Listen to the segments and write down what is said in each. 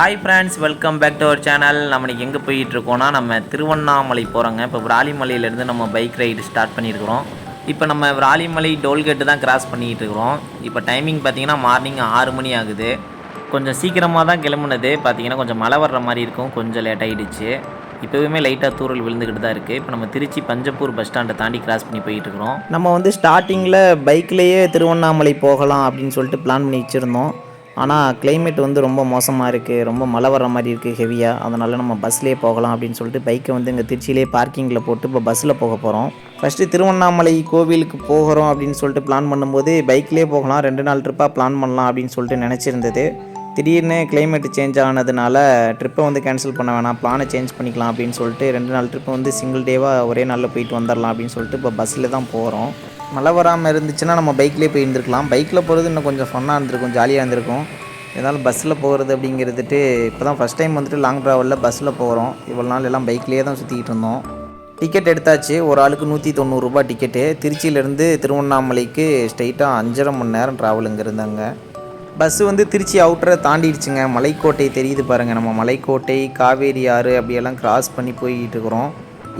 Hi friends welcome back to our channel நம்ம இன்னைக்கு எங்கே போயிட்டு இருக்கோம்னா நம்ம திருவண்ணாமலை போகிறோங்க இப்போ விராலிமலையிலேருந்து நம்ம பைக் ரைடு ஸ்டார்ட் பண்ணியிருக்கிறோம். இப்போ நம்ம விராலிமலை டோல்கேட்டு தான் கிராஸ் பண்ணிக்கிட்டு இருக்கிறோம். இப்போ டைமிங் பார்த்தீங்கன்னா மார்னிங் ஆறு மணி ஆகுது. கொஞ்சம் சீக்கிரமாக தான் கிளம்புனது. பார்த்தீங்கன்னா கொஞ்சம் மழை வர்ற மாதிரி இருக்கும். கொஞ்சம் லேட் ஆகிடுச்சு இப்போவுமே லைட்டாக தூரல் விழுந்துக்கிட்டு தான் இருக்குது இப்போ நம்ம திருச்சி பஞ்சப்பூர் பஸ் ஸ்டாண்டை தாண்டி கிராஸ் பண்ணி போயிட்டு இருக்கிறோம். நம்ம வந்து ஸ்டார்டிங்கில் பைக்லேயே திருவண்ணாமலை போகலாம் அப்படின்னு சொல்லிட்டு பிளான் பண்ணி வச்சுருந்தோம். ஆனால் கிளைமேட் வந்து ரொம்ப மோசமாக இருக்குது ரொம்ப மழை வர மாதிரி இருக்குது ஹெவியாக அதனால் நம்ம பஸ்லேயே போகலாம் அப்படின்னு சொல்லிட்டு பைக்கை வந்து இங்கே திருச்சியிலே பார்க்கிங்கில் போட்டு இப்போ பஸ்ஸில் போக போகிறோம் ஃபஸ்ட்டு திருவண்ணாமலை கோவிலுக்கு போகிறோம் அப்படின்னு சொல்லிட்டு பிளான் பண்ணும்போது பைக்லேயே போகலாம். ரெண்டு நாள் ட்ரிப்பாக பிளான் பண்ணலாம் அப்படின்னு சொல்லிட்டு நினச்சிருந்தது. திடீர்னு கிளைமேட் சேஞ்ச் ஆனதுனால ட்ரிப்பை வந்து கேன்சல் பண்ண வேணாம். பிளானை சேஞ்ச் பண்ணிக்கலாம் அப்படின்னு சொல்லிட்டு ரெண்டு நாள் ட்ரிப்பை வந்து சிங்கிள் டேவாக ஒரே நாளில் போயிட்டு வந்துடலாம் அப்படின்னு சொல்லிட்டு இப்போ பஸ்ஸில் தான் போகிறோம் மழை வராமல் இருந்துச்சுன்னா நம்ம பைக்லேயே போய் இருந்திருக்கலாம். பைக்கில் போகிறது இன்னும் கொஞ்சம் ஃபன்னாக இருந்திருக்கும் ஜாலியாக இருந்திருக்கும். இருந்தாலும் பஸ்ஸில் போகிறது அப்படிங்கிறதுட்டு இப்போ தான் ஃபஸ்ட் டைம் வந்துட்டு லாங் ட்ராவலில் பஸ்ஸில் போகிறோம் இவ்வளோ நாள் எல்லாம் பைக்லேயே தான் சுற்றிக்கிட்டு இருந்தோம். டிக்கெட் எடுத்தாச்சு. ஒரு ஆளுக்கு நூற்றி தொண்ணூறுரூபா டிக்கெட்டு திருச்சியிலேருந்து திருவண்ணாமலைக்கு ஸ்ட்ரைட்டாக அஞ்சரை மணி நேரம் ட்ராவலுங்க இருந்தாங்க. பஸ்ஸு வந்து திருச்சி அவுட்டரை தாண்டிடுச்சுங்க. மலைக்கோட்டை தெரியுது பாருங்கள் நம்ம மலைக்கோட்டை காவேரி ஆறு அப்படியெல்லாம் கிராஸ் பண்ணி போய்கிட்டு இருக்கிறோம்.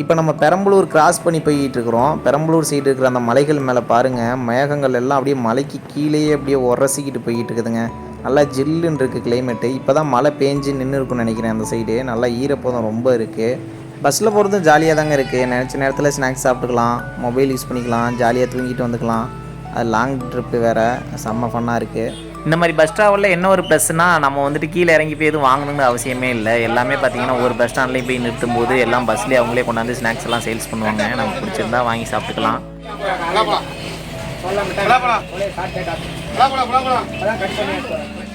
இப்போ நம்ம பெரம்பலூர் கிராஸ் பண்ணி போயிட்டு இருக்கிறோம் பெரம்பலூர் சைடு இருக்கிற அந்த மலைகள் மேலே பாருங்கள் மேகங்கள் எல்லாம் அப்படியே மலைக்கு கீழேயே அப்படியே உரசிக்கிட்டு போய்கிட்டு இருக்குதுங்க நல்லா ஜில்லுன்னு இருக்குது கிளைமேட்டு இப்போ தான் மழை பேஞ்சு நின்று இருக்கும்னு நினைக்கிறேன் அந்த சைடு நல்லா ஈரப்பதம் ரொம்ப இருக்குது பஸ்ஸில் போகிறதும் ஜாலியாக தாங்க இருக்குது நினச்ச நேரத்தில் ஸ்நாக்ஸ் சாப்பிட்டுக்கலாம். மொபைல் யூஸ் பண்ணிக்கலாம். ஜாலியாக தூங்கிட்டு வந்துக்கலாம். அது லாங் ட்ரிப்பு வேறு. செம்ம ஃபன்னாக இருக்குது இந்த மாதிரி பஸ் ட்ராவலில் என்ன ஒரு ப்ளஸ்னால் நம்ம வந்துட்டு கீழே இறங்கி போய் எதுவும் வாங்கணுங்கிற அவசியமே இல்லை. எல்லாமே பார்த்தீங்கன்னா ஒரு பஸ் ஸ்டாண்ட்லேயும் போய் நிறுத்தும் போது எல்லாம் பஸ்லேயே அவங்களே கொண்டாந்து ஸ்நாக்ஸ் எல்லாம் சேல்ஸ் பண்ணுவாங்க. நமக்கு பிடிச்சிருந்தா வாங்கி சாப்பிட்டுக்கலாம்.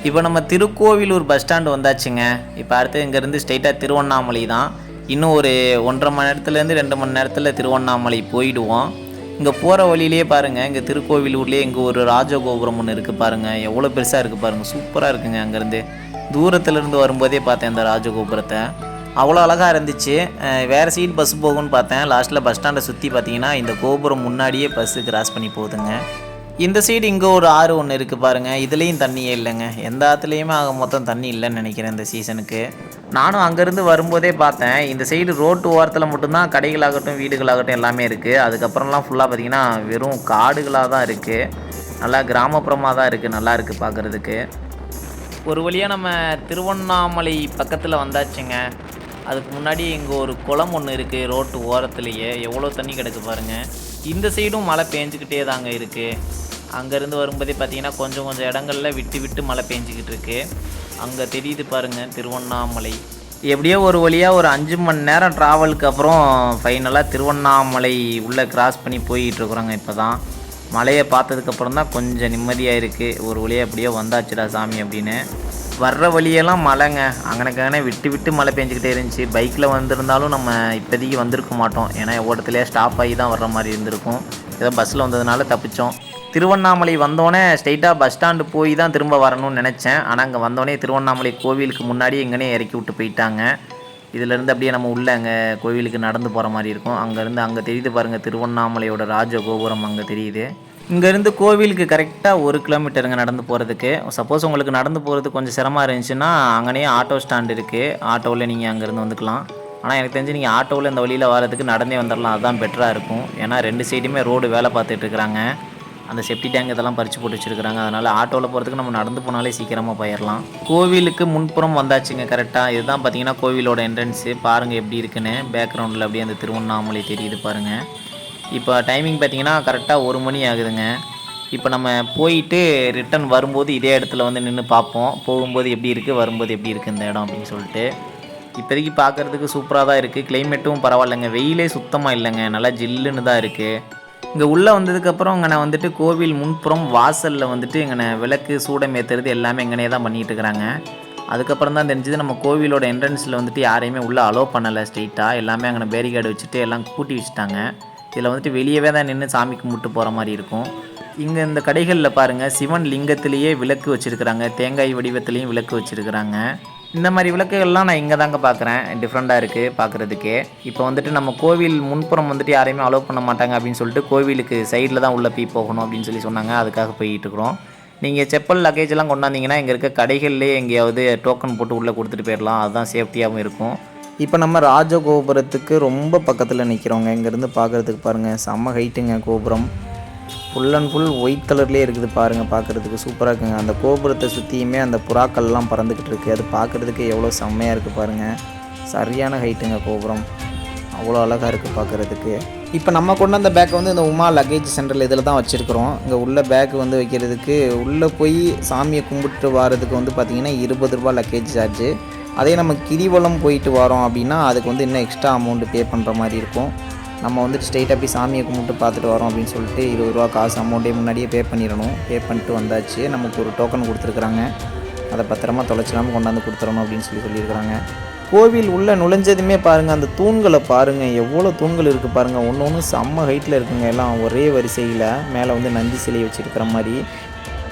இப்போ நம்ம திருக்கோவிலூர் பஸ் ஸ்டாண்டு வந்தாச்சுங்க. இப்போ அடுத்து இங்கேருந்து ஸ்ட்ரெயிட்டாக திருவண்ணாமலை தான். இன்னும் ஒரு ஒன்றரை மணி நேரத்துலேருந்து ரெண்டு மணி நேரத்தில் திருவண்ணாமலை போயிடுவோம். இங்கே போகிற வழியிலேயே பாருங்கள் இங்கே திருக்கோவிலூர்லேயே இங்கே ஒரு ராஜகோபுரம் ஒன்று இருக்குது பாருங்கள் எவ்வளோ பெருசாக இருக்குது பாருங்கள் சூப்பராக இருக்குங்க அங்கேருந்து. தூரத்துலேருந்து வரும்போதே பார்த்தேன் அந்த ராஜகோபுரத்தை. அவ்வளோ அழகாக இருந்துச்சு. வேறு சைடு பஸ் போகும்னு பார்த்தேன். லாஸ்ட்டில் பஸ் ஸ்டாண்டை சுற்றி பார்த்தீங்கன்னா இந்த கோபுரம் முன்னாடியே பஸ்ஸு கிராஸ் பண்ணி போகுதுங்க. இந்த சைடு இங்கே ஒரு ஆறு ஒன்று இருக்குது பாருங்கள் இதுலேயும் தண்ணியே இல்லைங்க. எந்த ஆற்றுலேயுமே ஆக மொத்தம் தண்ணி இல்லைன்னு நினைக்கிறேன் இந்த சீசனுக்கு நானும் அங்கேருந்து வரும்போதே பார்த்தேன். இந்த சைடு ரோட்டு ஓரத்தில் மட்டும்தான் கடைகளாகட்டும் வீடுகளாகட்டும் எல்லாமே இருக்குது அதுக்கப்புறம்லாம் ஃபுல்லாக பார்த்தீங்கன்னா வெறும் காடுகளாக தான் இருக்குது நல்லா கிராமப்புறமாக தான் இருக்குது நல்லா இருக்குது பார்க்குறதுக்கு. ஒரு வழியாக நம்ம திருவண்ணாமலை பக்கத்தில் வந்தாச்சுங்க. அதுக்கு முன்னாடி இங்கே ஒரு குளம் ஒன்று இருக்குது ரோட்டு ஓரத்துலேயே. எவ்வளோ தண்ணி கிடக்கு பாருங்கள் இந்த சைடும் மழை பேஞ்சுக்கிட்டே தாங்க இருக்குது அங்கேருந்து வரும்போதே பார்த்தீங்கன்னா கொஞ்சம் கொஞ்சம் இடங்கள்ல விட்டு விட்டு மழை பெஞ்சிக்கிட்டு இருக்கு. அங்கே தெரியுது பாருங்கள் திருவண்ணாமலை. எப்படியோ ஒரு வழியாக ஒரு அஞ்சு மணி நேரம் ட்ராவலுக்கு அப்புறம் ஃபைனலாக திருவண்ணாமலை உள்ளே கிராஸ் பண்ணி போயிட்டுருக்குறோங்க இப்போ தான் மலையை பார்த்ததுக்கப்புறம் தான் கொஞ்சம் நிம்மதியாக இருக்குது ஒரு வழியாக எப்படியோ வந்தாச்சுடா சாமி அப்படின்னு. வர்ற வழியெல்லாம் மழைங்க. அங்கனக்கான விட்டு விட்டு மழை பெஞ்சிக்கிட்டே இருந்துச்சு. பைக்கில் வந்திருந்தாலும் நம்ம இப்போதைக்கு வந்திருக்க மாட்டோம். ஏன்னா ஓட்டத்துலேயே ஸ்டாப் ஆகி தான் வர்ற மாதிரி இருந்திருக்கும். ஏதோ பஸ்ஸில் வந்ததுனால தப்பிச்சோம். திருவண்ணாமலை வந்தோடனே ஸ்ட்ரெயிட்டாக பஸ் ஸ்டாண்டு போய் தான் திரும்ப வரணும்னு நினச்சேன். ஆனால் அங்கே வந்தோடனே திருவண்ணாமலை கோவிலுக்கு முன்னாடி எங்கனே இறக்கி விட்டு போயிட்டாங்க. இதிலேருந்து அப்படியே நம்ம உள்ளே அங்கே கோவிலுக்கு நடந்து போகிற மாதிரி இருக்கும். அங்கேருந்து அங்கே தெரியுது பாருங்கள் திருவண்ணாமலையோட ராஜ கோபுரம் அங்கே தெரியுது. இங்கேருந்து கோவிலுக்கு கரெக்டாக ஒரு கிலோமீட்டருங்க நடந்து போகிறதுக்கு சப்போஸ் உங்களுக்கு நடந்து போகிறது கொஞ்சம் சிரமமாக இருந்துச்சுன்னா அங்கனே ஆட்டோ ஸ்டாண்ட் இருக்குது ஆட்டோவில் நீங்கள் அங்கேருந்து வந்துக்கலாம். ஆனால் எனக்கு தெரிஞ்சு நீங்கள் ஆட்டோவில் இந்த வழியில் வரதுக்கு நடந்தே வந்துடலாம் அதுதான் பெட்டராக இருக்கும். ஏன்னா ரெண்டு சைடுமே ரோடு வேலை பார்த்துட்டு இருக்கிறாங்க. அந்த செப்டி டேங்க் இதெல்லாம் பறித்து போட்டு வச்சுருக்காங்க அதனால் ஆட்டோவில் போகிறதுக்கு நம்ம நடந்து போனாலே சீக்கிரமாக போயிடலாம் கோவிலுக்கு முன்புறம் வந்தாச்சுங்க கரெக்டாக இதுதான் பார்த்தீங்கன்னா கோவிலோட என்ட்ரன்ஸு பாருங்கள் எப்படி இருக்குன்னு. பேக்ரவுண்டில் அப்படியே அந்த திருவண்ணாமலை தெரியுது பாருங்கள் இப்போ டைமிங் பார்த்தீங்கன்னா கரெக்டாக ஒரு மணி ஆகுதுங்க. இப்போ நம்ம போயிட்டு ரிட்டன் வரும்போது இதே இடத்துல வந்து நின்று பார்ப்போம். போகும்போது எப்படி இருக்குது வரும்போது எப்படி இருக்குது இந்த இடம் அப்படின்னு சொல்லிட்டு. இப்போதைக்கு பார்க்குறதுக்கு சூப்பராக தான் இருக்குது கிளைமேட்டும் பரவாயில்லைங்க. வெயிலே சுத்தமாக இல்லைங்க. நல்லா ஜில்லுன்னு தான் இருக்குது இங்கே உள்ளே வந்ததுக்கப்புறம் இங்கே வந்துட்டு கோவில் முன்புறம் வாசலில் வந்துட்டு இங்கே விளக்கு சூடம் ஏற்றுறது எல்லாமே இங்கனே தான் பண்ணிகிட்டு இருக்கிறாங்க. அதுக்கப்புறம் தான் தெரிஞ்சது நம்ம கோவிலோட என்ட்ரன்ஸில் வந்துட்டு யாரையுமே உள்ளே அலோவ் பண்ணலை ஸ்ட்ரெயிட்டாக எல்லாமே அங்கே பேரிகார்டு வச்சுட்டு எல்லாம் கூட்டி வச்சுட்டாங்க. இதில் வந்துட்டு வெளியவே தான் நின்று சாமி கும்பிட்டு போகிற மாதிரி இருக்கும். இங்கே இந்த கடைகளில் பாருங்கள் சிவன் லிங்கத்திலேயே விளக்கு வச்சுருக்குறாங்க. தேங்காய் வடிவத்துலேயும் விளக்கு வச்சுருக்குறாங்க. இந்த மாதிரி விளக்குகள்லாம் நான் இங்கே தாங்க பார்க்குறேன் டிஃப்ரெண்ட்டாக இருக்குது பார்க்குறதுக்கு இப்போ வந்துட்டு நம்ம கோவில் முன்புறம் வந்துட்டு யாரையுமே அலோவ் பண்ண மாட்டாங்க அப்படின்னு சொல்லிட்டு கோவிலுக்கு சைடில் தான் உள்ளே போய் போகணும் அப்படின்னு சொல்லி சொன்னாங்க. அதுக்காக போயிட்டு இருக்கிறோம். நீங்கள் செப்பல் லக்கேஜ் எல்லாம் கொண்டாந்தீங்கன்னா இங்கே இருக்க கடைகள்லேயே எங்கேயாவது டோக்கன் போட்டு உள்ளே கொடுத்துட்டு போயிடலாம். அதுதான் சேஃப்டியாகவும் இருக்கும். இப்போ நம்ம ராஜகோபுரத்துக்கு ரொம்ப பக்கத்தில் நிற்கிறோங்க இங்கேருந்து பார்க்குறதுக்கு பாருங்கள் செம்ம ஹைட்டுங்க கோபுரம். ஃபுல் அண்ட் ஃபுல் ஒயிட் கலர்லேயே இருக்குது பாருங்கள் பார்க்குறதுக்கு சூப்பராக இருக்குங்க. அந்த கோபுரத்தை சுற்றியுமே அந்த புறாக்கள்லாம் பறந்துக்கிட்டு இருக்குது அது பார்க்குறதுக்கு எவ்வளோ செம்மையாக இருக்குது பாருங்கள் சரியான ஹைட்டுங்க கோபுரம். அவ்வளோ அழகாக இருக்குது பார்க்குறதுக்கு. இப்போ நம்ம கொண்டு அந்த பேக்கை வந்து இந்த உமா லக்கேஜ் சென்டரில் இதில் தான் வச்சுருக்குறோம். இங்கே உள்ள பேக் வந்து வைக்கிறதுக்கு உள்ளே போய் சாமியை கும்பிட்டு வரதுக்கு வந்து பார்த்திங்கன்னா இருபது ரூபா லக்கேஜ் சார்ஜு அதே நம்ம கிரிவலம் போயிட்டு வரோம் அப்படின்னா அதுக்கு வந்து இன்னும் எக்ஸ்ட்ரா அமௌண்ட்டு பே பண்ணுற மாதிரி இருக்கும். நம்ம வந்துட்டு ஸ்ட்ரெயிட்டாக போய் சாமியை கும்பிட்டு பார்த்துட்டு வரோம் அப்படின்னு சொல்லிட்டு இருபது ரூபா காசு அமௌண்ட்டே முன்னாடியே பே பண்ணிடணும். பே பண்ணிட்டு வந்தாச்சு. நமக்கு ஒரு டோக்கன் கொடுத்துருக்குறாங்க. அதை பத்திரமா தொலைச்சிடாமல் கொண்டாந்து கொடுத்துடணும் அப்படின்னு சொல்லி சொல்லியிருக்கிறாங்க. கோவில் உள்ளே நுழைஞ்சதுமே பாருங்கள் அந்த தூண்களை பாருங்கள் எவ்வளோ தூண்கள் இருக்குது பாருங்கள் ஒன்று ஒன்று செம்ம ஹைட்டில் இருக்குங்க. எல்லாம் ஒரே வரிசையில் மேலே வந்து நந்தி சிலை வச்சுருக்கிற மாதிரி.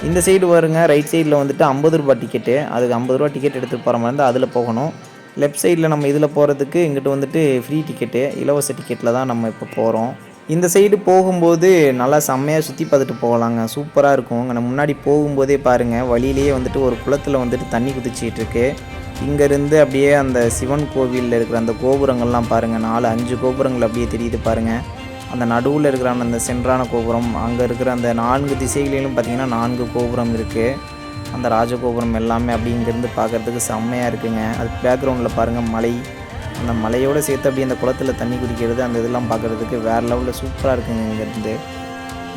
இந்த சைடு வருங்க ரைட் சைடில் வந்துட்டு ஐம்பது ரூபா டிக்கெட்டு அதுக்கு ஐம்பது ரூபா டிக்கெட் எடுத்துகிட்டு போகிற மாதிரி இருந்தால் அதில் போகணும். லெஃப்ட் சைடில் நம்ம இதில் போகிறதுக்கு இங்கிட்டு வந்துட்டு ஃப்ரீ டிக்கெட்டு இலவச டிக்கெட்டில் தான் நம்ம இப்போ போகிறோம் இந்த சைடு போகும்போது நல்லா செம்மையாக சுற்றி பார்த்துட்டு போகலாங்க. சூப்பராக இருக்கும். நம்ம முன்னாடி போகும்போதே பாருங்கள் வழியிலேயே வந்துட்டு ஒரு குளத்தில் வந்துட்டு தண்ணி குதிச்சிட்டுருக்கு இங்கேருந்து அப்படியே அந்த சிவன் கோவிலில் இருக்கிற அந்த கோபுரங்கள்லாம் பாருங்கள் நாலு அஞ்சு கோபுரங்கள் அப்படியே தெரியுது பாருங்கள் அந்த நடுவில் இருக்கிற அந்த சென்றான கோபுரம் அங்கே இருக்கிற அந்த நான்கு திசைகளிலும் பார்த்திங்கன்னா நான்கு கோபுரம் இருக்குது அந்த ராஜகோபுரம் எல்லாமே அப்படி இங்கேருந்து பார்க்குறதுக்கு செம்மையாக இருக்குங்க. அது பேக்ரவுண்டில் பாருங்கள் மலை. அந்த மலையோடு சேர்த்து அப்படியே அந்த குளத்தில் தண்ணி குடிக்கிறது அந்த இதெல்லாம் பார்க்குறதுக்கு வேறு லெவலில் சூப்பராக இருக்குங்க இங்கேருந்து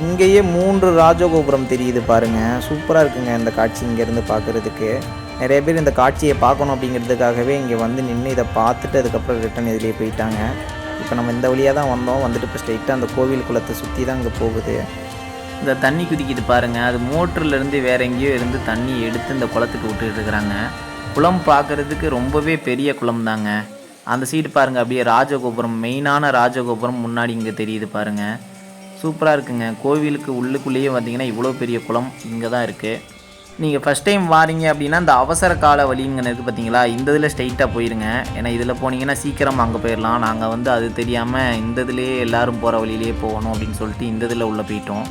இங்கேயே மூன்று ராஜகோபுரம் தெரியுது பாருங்கள் சூப்பராக இருக்குங்க இந்த காட்சி இங்கேருந்து பார்க்குறதுக்கு. நிறைய பேர் இந்த காட்சியை பார்க்கணும் அப்படிங்கிறதுக்காகவே இங்கே வந்து நின்று இதை பார்த்துட்டு அதுக்கப்புறம் ரிட்டன் இதிலே போயிட்டாங்க. இப்போ நம்ம இந்த வழியாக தான் வந்தோம். வந்துட்டு இப்போ ஸ்ட்ரைட்டாக அந்த கோவில் குளத்தை சுற்றி தான் இங்கே போகுது. இந்த தண்ணி குதிக்குது பாருங்கள் அது மோட்டர்லேருந்து வேற எங்கேயோ இருந்து தண்ணி எடுத்து இந்த குளத்துக்கு விட்டுட்டு இருக்கிறாங்க குளம் பார்க்கறதுக்கு ரொம்பவே பெரிய குளம் தாங்க. அந்த சைடு பாருங்க அப்படியே ராஜகோபுரம் மெயினான ராஜகோபுரம் முன்னாடி இங்கே தெரியுது பாருங்க. சூப்பராக இருக்குங்க. கோவிலுக்கு உள்ளுக்குள்ளேயே பார்த்தீங்கன்னா இவ்வளோ பெரிய குளம் இங்கே தான் இருக்குது நீங்கள் ஃபஸ்ட் டைம் வாரீங்க அப்படின்னா இந்த அவசர கால வழிங்கிறது பார்த்தீங்களா இந்த இதில் ஸ்ட்ரைட்டாக போயிருங்க. ஏன்னா இதில் போனீங்கன்னா சீக்கிரம் அங்கே போயிடலாம். நாங்கள் வந்து அது தெரியாமல் இந்த இதுலேயே எல்லோரும் போகிற வழியிலேயே போகணும் அப்படின்னு சொல்லிட்டு இந்த இதில் உள்ளே போயிட்டோம்.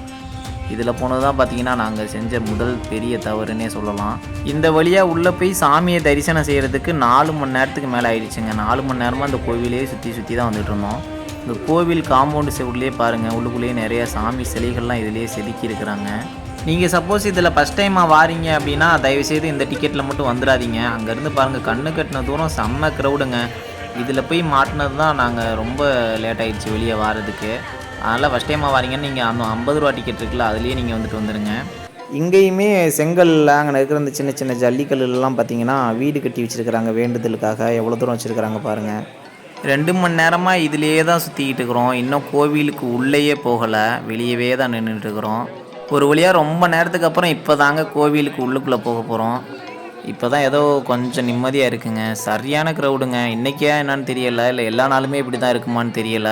இதில் போனது தான் பார்த்தீங்கன்னா நாங்கள் செஞ்ச முதல் பெரிய தவறுன்னே சொல்லலாம். இந்த வழியாக உள்ளே போய் சாமியை தரிசனம் செய்கிறதுக்கு நாலு மணி நேரத்துக்கு மேலே ஆயிடுச்சுங்க. நாலு மணி நேரமாக அந்த கோவிலே சுற்றி சுற்றி தான் வந்துட்டு இருந்தோம் இந்த கோவில் காம்பவுண்டு செவுட்லேயே பாருங்கள் உள்ளுக்குள்ளேயே நிறைய சாமி சிலைகள்லாம் இதிலேயே செதுக்கி இருக்கிறாங்க. நீங்கள் சப்போஸ் இதில் ஃபஸ்ட் டைமாக வாரீங்க அப்படின்னா தயவுசெய்து இந்த டிக்கெட்டில் மட்டும் வந்துடாதீங்க. அங்கேருந்து பாருங்கள் கண்ணு கட்டின தூரம் செம்ம க்ரௌடுங்க இதில் போய் மாட்டினது தான் நாங்கள் ரொம்ப லேட் ஆகிடுச்சு வெளியே வாரதுக்கு. அதனால் ஃபஸ்ட் டைமாக வாரீங்கன்னு நீங்கள் அந்த ஐம்பது ரூபா டிக்கெட் இருக்குல்ல அதுலேயே நீங்கள் வந்துட்டு வந்துடுங்க இங்கேயுமே செங்கல்ல அங்கே இருக்கிற அந்த சின்ன சின்ன ஜல்லிக்கல்லுலாம் பார்த்தீங்கன்னா வீடு கட்டி வச்சுருக்கிறாங்க வேண்டுதலுக்காக. எவ்வளோ தூரம் வச்சுருக்கிறாங்க பாருங்கள் ரெண்டு மணி நேரமாக இதிலேயே தான் சுற்றிக்கிட்டு இருக்கிறோம். இன்னும் கோவிலுக்கு உள்ளேயே போகலை. வெளியவே தான் நின்றுட்டு இருக்கிறோம். ஒரு வழியாக ரொம்ப நேரத்துக்கு அப்புறம் இப்போ தாங்க கோவிலுக்கு உள்ளுக்குள்ளே போக போகிறோம் இப்போ தான் ஏதோ கொஞ்சம் நிம்மதியாக இருக்குங்க. சரியான க்ரௌடுங்க இன்றைக்கியா என்னன்னு தெரியல. இல்லை எல்லா நாளுமே இப்படி தான் இருக்குமான்னு தெரியல.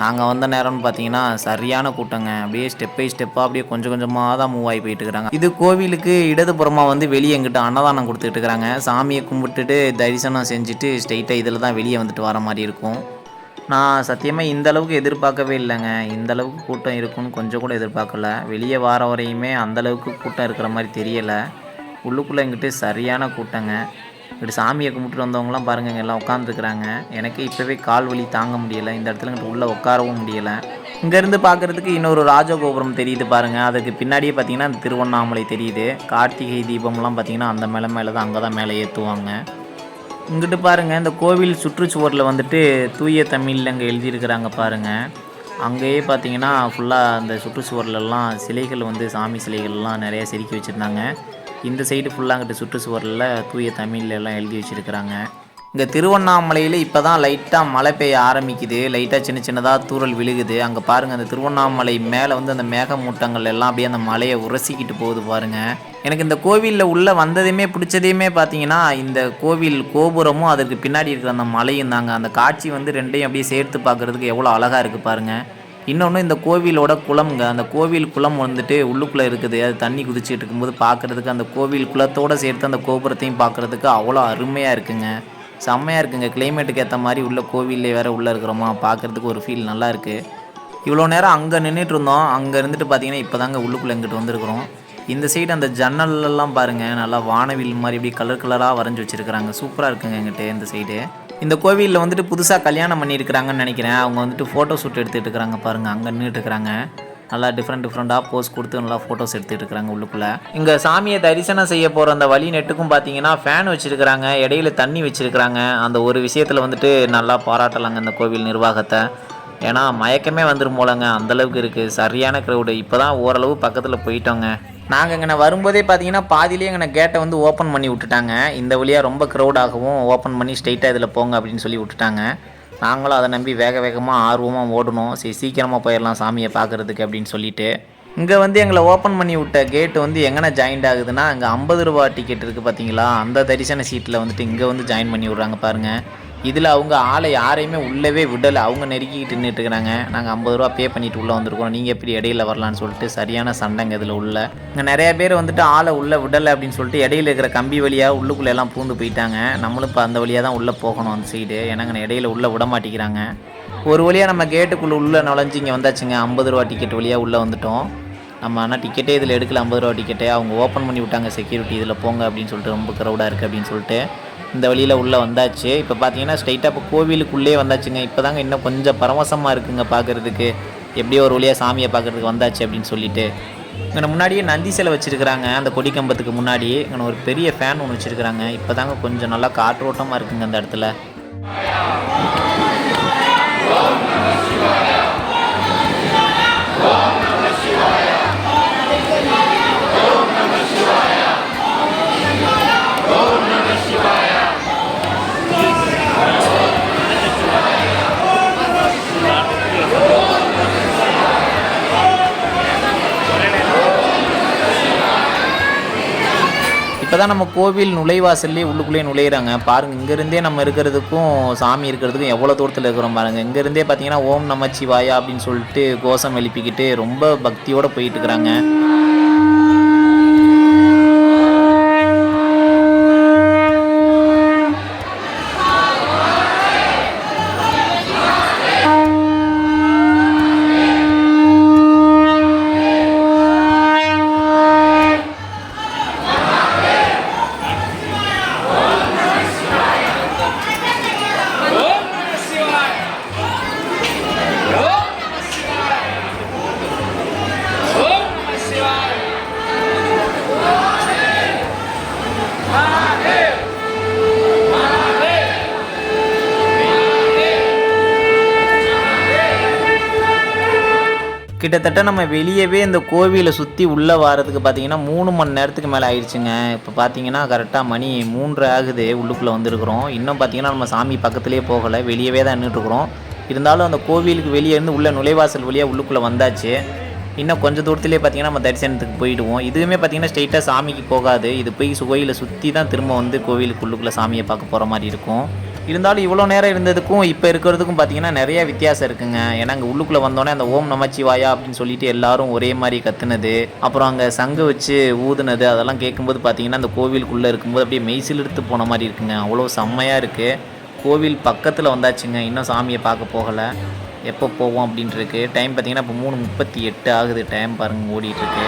நாங்கள் வந்த நேரம்னு பார்த்தீங்கன்னா சரியான கூட்டங்க. அப்படியே ஸ்டெப் பை ஸ்டெப்பாக அப்படியே கொஞ்சம் கொஞ்சமாக தான் மூவ் ஆகி போயிட்டு இருக்கிறாங்க இது கோவிலுக்கு இடதுபுறமாக வந்து வெளியே எங்கிட்ட அன்னதானம் கொடுத்துட்டு இருக்கிறாங்க சாமியை கும்பிட்டுட்டு தரிசனம் செஞ்சுட்டு ஸ்ட்ரைட்டாக இதில் தான் வெளியே வந்துட்டு வர மாதிரி இருக்கும். நான் சத்தியமாக இந்த அளவுக்கு எதிர்பார்க்கவே இல்லைங்க. இந்த அளவுக்கு கூட்டம் இருக்கும்னு கொஞ்சம் கூட எதிர்பார்க்கல. வெளியே வார வரையுமே அந்தளவுக்கு கூட்டம் இருக்கிற மாதிரி தெரியலை. உள்ளுக்குள்ளே எங்கிட்ட சரியான கூட்டங்க. இப்படி சாமியை கும்பிட்டு வந்தவங்களாம் பாருங்க எல்லாம் உட்காந்துருக்குறாங்க எனக்கு இப்போவே கால் வலி தாங்க முடியலை. இந்த இடத்துல எங்கிட்ட உள்ளே உட்காரவும் முடியலை. இங்கேருந்து பார்க்குறதுக்கு இன்னொரு ராஜகோபுரம் தெரியுது பாருங்கள் அதுக்கு பின்னாடியே பார்த்தீங்கன்னா அந்த திருவண்ணாமலை தெரியுது. கார்த்திகை தீபம்லாம் பார்த்தீங்கன்னா அந்த மேலே மேலே தான் அங்கே தான் மேலே ஏற்றுவாங்க இங்கிட்டு பாருங்கள் இந்த கோவில் சுற்றுச்சுவரில் வந்துட்டு தூய தமிழில் அங்கே எழுதியிருக்கிறாங்க பாருங்கள் அங்கேயே பார்த்தீங்கன்னா ஃபுல்லாக அந்த சுற்றுச்சுவர்லலாம் சிலைகள் வந்து சாமி சிலைகள்லாம் நிறைய செதுக்கி வச்சுருந்தாங்க. இந்த சைடு ஃபுல்லாக அங்கிட்டு சுற்றுச்சுவரில் தூய தமிழ்ல எல்லாம் எழுதி வச்சுருக்கிறாங்க. இங்கே திருவண்ணாமலையில் இப்போ தான் லைட்டாக மழை பெய்ய ஆரம்பிக்குது. லைட்டாக சின்ன சின்னதாக தூறல் விழுகுது. அங்கே பாருங்கள் அந்த திருவண்ணாமலை மேலே வந்து அந்த மேகமூட்டங்கள் எல்லாம் அப்படியே அந்த மலையை உரசிக்கிட்டு போகுது பாருங்கள் எனக்கு இந்த கோவிலில் உள்ளே வந்ததையுமே பிடிச்சதையுமே பார்த்தீங்கன்னா இந்த கோவில் கோபுரமும் அதற்கு பின்னாடி இருக்கிற அந்த மலையும் தாங்க. அந்த காட்சி வந்து ரெண்டையும் அப்படியே சேர்த்து பார்க்குறதுக்கு எவ்வளோ அழகாக இருக்குது பாருங்கள் இன்னொன்று இந்த கோவிலோட குளம்ங்க அந்த கோவில் குளம் வந்துட்டு உள்ளுக்குள்ளே இருக்குது. அது தண்ணி குதிச்சுட்டு இருக்கும்போது பார்க்குறதுக்கு அந்த கோவில் குளத்தோடு சேர்த்து அந்த கோபுரத்தையும் பார்க்குறதுக்கு அவ்வளோ அருமையாக இருக்குங்க. செம்மையாக இருக்குங்க. கிளைமேட்டுக்கு ஏற்ற மாதிரி உள்ள கோவிலே வேறு உள்ளே இருக்கிறோமா பார்க்குறதுக்கு ஒரு ஃபீல் நல்லா இருக்குது இவ்வளோ நேரம் அங்கே நின்றுட்டு இருந்தோம். அங்கே இருந்துட்டு பார்த்தீங்கன்னா இப்போ தாங்க உள்ளுக்குள்ளே எங்கிட்டு வந்திருக்கிறோம். இந்த சைடு அந்த ஜன்னல்லாம் பாருங்கள் நல்லா வானவில் மாதிரி இப்படி கலர் கலராக வரைஞ்சி வச்சுருக்குறாங்க. சூப்பராக இருக்குங்க எங்கிட்ட இந்த சைடு. இந்த கோவிலில் வந்துட்டு புதுசாக கல்யாணம் பண்ணியிருக்கிறாங்கன்னு நினைக்கிறேன். அவங்க வந்துட்டு ஃபோட்டோ ஷூட் எடுத்துகிட்டு இருக்கிறாங்க பாருங்கள் அங்கே நின்றுட்டு இருக்கிறாங்க நல்லா டிஃப்ரெண்ட் டிஃப்ரெண்ட்டாக போஸ் கொடுத்து நல்லா ஃபோட்டோஸ் எடுத்துகிட்டு இருக்கிறாங்க உள்ளுக்குள்ளே. இங்கே சாமியை தரிசனம் செய்ய போகிற அந்த வழி நெட்டுக்கும் பார்த்தீங்கன்னா ஃபேன் வச்சுருக்கிறாங்க இடையில தண்ணி வச்சுருக்கிறாங்க. அந்த ஒரு விஷயத்தில் வந்துட்டு நல்லா பாராட்டலாங்க இந்த கோவில் நிர்வாகத்தை. ஏன்னா மயக்கமே வந்துடும் போலங்க அந்தளவுக்கு இருக்குது சரியான க்ரௌடு இப்போ தான் ஓரளவு பக்கத்தில் போயிட்டோங்க. நாங்கள் இங்கே வரும்போதே பார்த்தீங்கன்னா பாதியிலே எங்களை கேட்டை வந்து ஓப்பன் பண்ணி விட்டுட்டாங்க. இந்த வழியாக ரொம்ப க்ரௌடாகவும் ஓப்பன் பண்ணி ஸ்ட்ரைட்டாக இதில் போங்க அப்படின்னு சொல்லி விட்டுட்டாங்க. நாங்களும் அதை நம்பி வேக வேகமாக ஆர்வமாக ஓடணும். சரி சீக்கிரமாக போயிடலாம் சாமியை பார்க்குறதுக்கு அப்படின்னு சொல்லிட்டு. இங்கே வந்து எங்களை ஓப்பன் பண்ணி விட்ட கேட்டு வந்து எங்கே ஜாயின்ட் ஆகுதுன்னா அங்கே ஐம்பது ரூபா டிக்கெட் இருக்குது பார்த்தீங்களா அந்த தரிசன சீட்டில் வந்துட்டு இங்கே வந்து ஜாயின் பண்ணி விட்றாங்க பாருங்கள் இதில் அவங்க ஆளை யாரையுமே உள்ளவே விடலை. அவங்க நெருக்கிக்கிட்டு நின்றுட்டு இருக்கிறாங்க. நாங்கள் ஐம்பது ரூபா பே பண்ணிட்டு உள்ளே வந்திருக்கோம். நீங்கள் எப்படி இடையில வரலான்னு சொல்லிட்டு சரியான சண்டைங்க இதில் உள்ள. இங்கே நிறைய பேர் வந்துட்டு ஆளை உள்ளே விடலை அப்படின்னு சொல்லிட்டு இடையில இருக்கிற கம்பி வழியாக உள்ளுக்குள்ளே எல்லாம் பூந்து போயிட்டாங்க. நம்மளும் இப்போ அந்த வழியாக தான் உள்ளே போகணும் அந்த சைடு ஏன்னாங்க இடையில உள்ளே விட மாட்டேங்கிறாங்க. ஒரு வழியாக நம்ம கேட்டுக்குள்ளே உள்ளே நுழைஞ்சு இங்கே வந்தாச்சுங்க. ஐம்பது ரூபா டிக்கெட் வழியாக உள்ளே வந்துட்டோம். நம்ம ஆனால் டிக்கெட்டே இதில் எடுக்கல. ஐம்பது ரூபா டிக்கெட்டே அவங்க ஓப்பன் பண்ணி விட்டாங்க செக்யூரிட்டி இதில் போங்க அப்படின்னு சொல்லிட்டு ரொம்ப க்ரௌடாக இருக்குது அப்படின்னு சொல்லிட்டு. இந்த வழியில் உள்ளே வந்தாச்சு. இப்போ பார்த்தீங்கன்னா ஸ்ட்ரைட்டாக இப்போ கோவிலுக்குள்ளே வந்தாச்சுங்க. இப்போ தாங்க இன்னும் கொஞ்சம் பரவசமாக இருக்குங்க பார்க்குறதுக்கு எப்படியோ ஒரு வழியாக சாமியை பார்க்குறதுக்கு வந்தாச்சு அப்படின்னு சொல்லிட்டு. இங்கே முன்னாடியே நந்தி சிலை வச்சுருக்கிறாங்க. அந்த கொடி கம்பத்துக்கு முன்னாடி. இங்கே ஒரு பெரிய ஃபேன் ஒன்று வச்சுருக்கிறாங்க. இப்போ தாங்க கொஞ்சம் நல்லா காற்றோட்டமாக இருக்குங்க அந்த இடத்துல. Oh! தான் நம்ம கோவில் நுழைவாசல்லே உள்ளுக்குள்ளே நுழையிறாங்க. பாருங்கள் இங்கேருந்தே நம்ம இருக்கிறதுக்கும் சாமி இருக்கிறதுக்கும் எவ்வளோ தூரத்தில் இருக்கிறோம் பாருங்கள் இங்கேருந்தே பார்த்தீங்கன்னா ஓம் நமச்சிவாயா அப்படின்னு சொல்லிட்டு கோஷம் எழுப்பிக்கிட்டு ரொம்ப பக்தியோடு போயிட்டு இருக்கிறாங்க. கிட்டத்தட்ட நம்ம வெளியவே இந்த கோவிலை சுற்றி உள்ளே வரதுக்கு பார்த்தீங்கன்னா மூணு மணி நேரத்துக்கு மேலே ஆயிடுச்சுங்க. இப்போ பார்த்தீங்கன்னா கரெக்டாக மணி மூன்று ஆகுது உள்ளுக்குள்ளே வந்திருக்கிறோம். இன்னும் பார்த்தீங்கன்னா நம்ம சாமி பக்கத்துலேயே போகலை வெளியவே தான் நின்றுட்டுருக்குறோம் இருந்தாலும் அந்த கோவிலுக்கு வெளியே இருந்து உள்ள நுழைவாசல் வழியாக உள்ளுக்குள்ளே வந்தாச்சு. இன்னும் கொஞ்சம் தூரத்துலேயே பார்த்தீங்கன்னா நம்ம தரிசனத்துக்கு போயிடுவோம். இதுவுமே பார்த்தீங்கன்னா ஸ்ட்ரெயிட்டாக சாமிக்கு போகாது. இது போய் கோயிலை சுற்றி தான் திரும்ப வந்து கோவிலுக்கு உள்ளுக்குள்ளே சாமியை பார்க்க போகிற மாதிரி இருக்கும். இருந்தாலும் இவ்வளோ நேரம் இருந்ததுக்கும் இப்போ இருக்கிறதுக்கும் பார்த்தீங்கன்னா நிறைய வித்தியாசம் இருக்குங்க. ஏன்னா அங்கே உள்ளுக்குள்ளே வந்தோடனே அந்த ஓம் நமச்சிவாயா அப்படின்னு சொல்லிட்டு எல்லாரும் ஒரே மாதிரி கத்துனது. அப்புறம் அங்கே சங்கு வச்சு ஊதுனது அதெல்லாம் கேட்கும்போது பார்த்தீங்கன்னா அந்த கோவிலுக்குள்ளே இருக்கும்போது அப்படியே மெய்சில் எடுத்து போன மாதிரி இருக்குங்க. அவ்வளோ செம்மையாக இருக்குது கோவில் பக்கத்தில் வந்தாச்சுங்க. இன்னும் சாமியை பார்க்க போகலை. எப்போ போவோம் அப்படின்ட்டுருக்கு. டைம் பார்த்தீங்கன்னா இப்போ மூணு முப்பத்தி எட்டு ஆகுது. டைம் பாருங்கள் ஓடிட்டுருக்கு.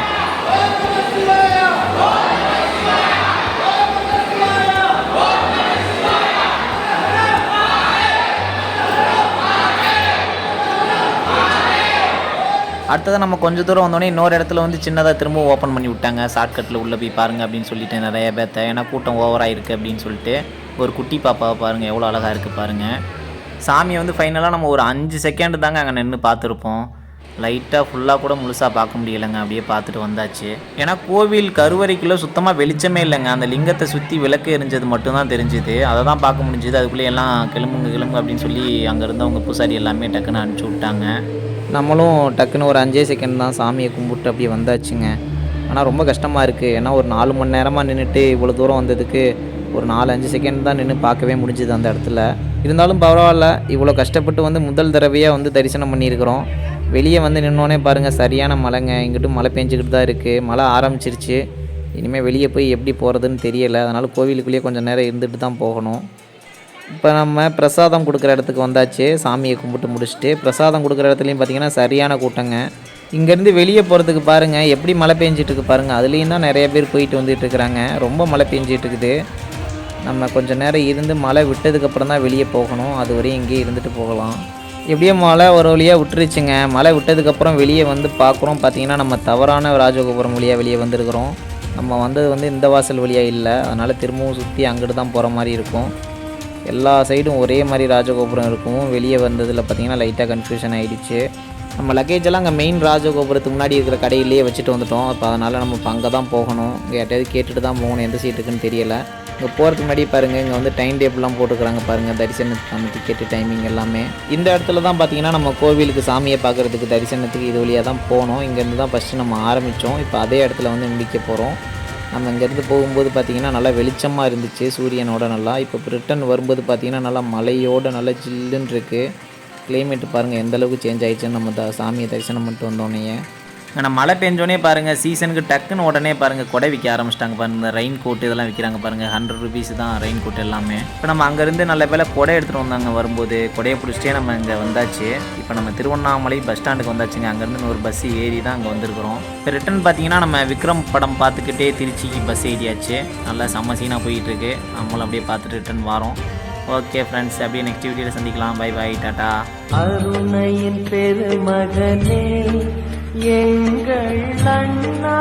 இருக்கு நம்ம கொஞ்சம் தூரம் வந்தோடனே இன்னொரு இடத்துல வந்து சின்னதாக திரும்ப ஓப்பன் பண்ணி விட்டாங்க. ஷார்ட்கட்டில் உள்ளே போய் பாருங்க அப்படின்னு சொல்லிட்டு நிறைய பேர்த்த. ஏன்னா கூட்டம் ஓவராக இருக்குது அப்படின்னு சொல்லிட்டு ஒரு குட்டி பாப்பாவை பாருங்கள் எவ்வளோ அழகாக இருக்குது பாருங்கள் சாமியை வந்து ஃபைனலாக நம்ம ஒரு அஞ்சு செகண்டு தாங்க அங்கே நின்று பார்த்துருப்போம். லைட்டாக ஃபுல்லாக கூட முழுசாக பார்க்க முடியலைங்க. அப்படியே பார்த்துட்டு வந்தாச்சு. ஏன்னா கோவில் கருவறைக்குள்ளே சுத்தமாக வெளிச்சமே இல்லைங்க. அந்த லிங்கத்தை சுற்றி விளக்கு எரிஞ்சது மட்டும்தான் தெரிஞ்சுது. அதை தான் பார்க்க முடிஞ்சுது. அதுக்குள்ளே எல்லாம் கிளம்புங்க கிளம்புங்க அப்படின்னு சொல்லி அங்கே இருந்தவங்க பூசாரி எல்லாமே டக்குன்னு அனுப்பிச்சி விட்டாங்க. நம்மளும் டக்குன்னு ஒரு அஞ்சே செகண்ட் தான் சாமியை கும்பிட்டு அப்படியே வந்தாச்சுங்க. ஆனால் ரொம்ப கஷ்டமாக இருக்குது ஏன்னா ஒரு நாலு மணி நேரமாக நின்றுட்டு இவ்வளோ தூரம் வந்ததுக்கு ஒரு நாலு அஞ்சு செகண்ட் தான் நின்று பார்க்கவே முடிஞ்சுது அந்த இடத்துல. இருந்தாலும் பரவாயில்ல. இவ்வளோ கஷ்டப்பட்டு வந்து முதல் தடவையாக வந்து தரிசனம் பண்ணியிருக்கிறோம். வெளியே வந்து நின்னோடனே பாருங்கள் சரியான மழைங்க. இங்கிட்டு மழை பெஞ்சிக்கிட்டு தான் இருக்குது மழை ஆரம்பிச்சிருச்சு. இனிமேல் வெளியே போய் எப்படி போகிறதுன்னு தெரியலை. அதனால் கோவிலுக்குள்ளேயே கொஞ்சம் நேரம் இருந்துட்டு தான் போகணும். இப்போ நம்ம பிரசாதம் கொடுக்குற இடத்துக்கு வந்தாச்சு. சாமியை கும்பிட்டு முடிச்சுட்டு பிரசாதம் கொடுக்குற இடத்துலையும் பார்த்தீங்கன்னா சரியான கூட்டங்க. இங்கேருந்து வெளியே போகிறதுக்கு பாருங்கள் எப்படி மழை பெஞ்சிட்ருக்கு பாருங்கள் அதுலேயும் தான் நிறைய பேர் போயிட்டு வந்துட்டு இருக்கிறாங்க. ரொம்ப மழை பெஞ்சிட்ருக்குது நம்ம கொஞ்சம் நேரம் இருந்து மழை விட்டதுக்கப்புறம் தான் வெளியே போகணும். அது வரையும் இங்கேயே இருந்துட்டு போகலாம். எப்படியோ மழை ஒரு வழியாக விட்டுருச்சுங்க. மழை விட்டதுக்கப்புறம் வெளியே வந்து பார்க்குறோம். பார்த்தீங்கன்னா நம்ம தவறான ராஜகோபுரம் வழியாக வெளியே வந்திருக்கிறோம். நம்ம வந்தது வந்து இந்த வாசல் வழியாக இல்லை. அதனால் திரும்பவும் சுற்றி அங்கிட்டு தான் போகிற மாதிரி இருக்கும். எல்லா சைடும் ஒரே மாதிரி ராஜகோபுரம் இருக்கும். வெளியே வந்ததில் பார்த்தீங்கன்னா லைட்டாக கன்ஃபியூஷன் ஆகிடுச்சு நம்ம லக்கேஜ் எல்லாம் அங்கே மெயின் ராஜகோபுரத்துக்கு முன்னாடி இருக்கிற கடையிலேயே வச்சுட்டு வந்துட்டோம். அப்போ அதனால் நம்ம இப்போ அங்கே தான் போகணும். இங்கே யார்ட்டையாவது கேட்டுட்டு தான் போகணும். எந்த சீட்டுக்குன்னு தெரியலை. இங்கே போகிறதுக்கு முன்னாடி பாருங்கள் இங்கே வந்து டைம் டேபிள்லாம் போட்டுக்கிறாங்க பாருங்கள் தரிசனத்துக்கான டிக்கெட்டு டைமிங் எல்லாமே. இந்த இடத்துல தான் பார்த்தீங்கன்னா நம்ம கோவிலுக்கு சாமியை பார்க்குறதுக்கு தரிசனத்துக்கு இது வழியாக தான் போனோம். இங்கேருந்து தான் ஃபஸ்ட்டு நம்ம ஆரம்பித்தோம் இப்போ அதே இடத்துல வந்து முடிக்க போகிறோம் நம்ம இங்கேருந்து போகும்போது பார்த்திங்கன்னா நல்லா வெளிச்சமாக இருந்துச்சு சூரியனோட நல்லா. இப்போ ரிட்டன் வரும்போது பார்த்திங்கன்னா நல்லா மலையோட நல்லா ஜில்லுன்னு இருக்குது கிளைமேட் பாருங்கள் எந்தளவுக்கு சேஞ்ச் ஆகிடுச்சுன்னு நம்ம த சாமியை தரிசனம் பண்ணிட்டு வந்தோடனே ஆனால் மழை பெஞ்சோடனே பாருங்கள் சீசனுக்கு டக்குன்னு உடனே பாருங்கள் கொடை விற்க ஆரம்பிச்சிட்டாங்க பாருங்கள் இந்த ரெயின் கோட் இதெல்லாம் விற்கிறாங்க பாருங்கள் ஹண்ட்ரட் ருபீஸ் தான் ரெயின் கோட் எல்லாமே. இப்போ நம்ம அங்கேருந்து நல்ல வேலை கொடை எடுத்துகிட்டு வந்தாங்க வரும்போது கொடையை பிடிச்சிட்டே நம்ம இங்கே வந்தாச்சு. இப்போ நம்ம திருவண்ணாமலை பஸ் ஸ்டாண்டுக்கு வந்தாச்சுங்க. அங்கேருந்து ஒரு பஸ் ஏறி தான் அங்கே வந்திருக்கிறோம். இப்போ ரிட்டன் பார்த்தீங்கன்னா நம்ம விக்ரம் படம் பார்த்துக்கிட்டே திருச்சிக்கு பஸ் ஏறியாச்சு. நல்லா செம்ம சீனாக போயிட்டுருக்கு. நம்மளும் அப்படியே பார்த்துட்டு ரிட்டன் வரோம். ஓகே ஃப்ரெண்ட்ஸ் அப்படியே நெக்ஸ்ட் வீடியோவில் சந்திக்கலாம். பை பை டாட்டா அருணையின் பெருமகனே எங்கள் அண்ணா